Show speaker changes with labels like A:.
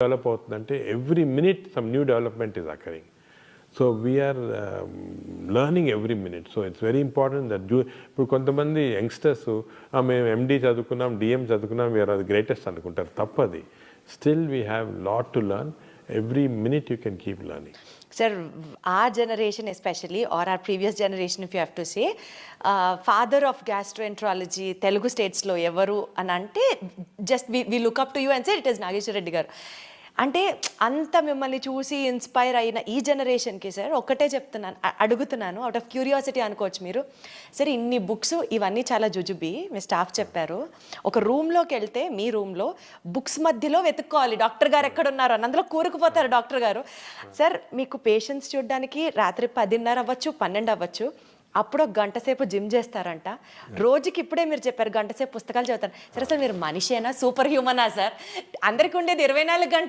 A: Develop అవుతుందంటే every minute some new development is occurring so we are learning every minute so it's very important that you ఇప్పుడు కొంతమంది youngsters మేము MD చదువుకున్నాం DM చదువుకున్నాం we are అది greatest అనుకుంటారు. తప్పది. Still we have lot to learn every minute you can keep learning
B: sir a generation especially are are previous generation if you have to say father of gastroenterology Telugu స్టేట్స్లో ఎవరు అని అంటే just we we look up to you and say it is Nageswara Reddy garu. అంటే అంత మిమ్మల్ని చూసి inspire అయిన ఈ జనరేషన్కి సార్ ఒకటే చెప్తున్నాను అడుగుతున్నాను అవుట్ ఆఫ్ క్యూరియాసిటీ అనుకోవచ్చు మీరు. సరే ఇన్ని బుక్స్ ఇవన్నీ చాలా జుజుబి మీ స్టాఫ్ చెప్పారు. ఒక రూమ్లోకి వెళ్తే మీ రూమ్లో బుక్స్ మధ్యలో వెతుక్కోవాలి. డాక్టర్ గారు ఎక్కడ ఉన్నారు అని. అందులో కూరుకుపోతారు డాక్టర్ గారు. సార్ మీకు పేషెంట్స్ చూడడానికి రాత్రి పదిన్నర అవ్వచ్చు పన్నెండు అవ్వచ్చు. అప్పుడు ఒక గంట సేపు జిమ్ చేస్తారంట. రోజుకి ఇప్పుడే మీరు చెప్పారు గంట సేపు పుస్తకాలు చదువుతారు. సరే అసలు మీరు మనిషేనా? సూపర్ హ్యూమనా సార్? అందరికి ఉండేది ఇరవై నాలుగు గంటలు.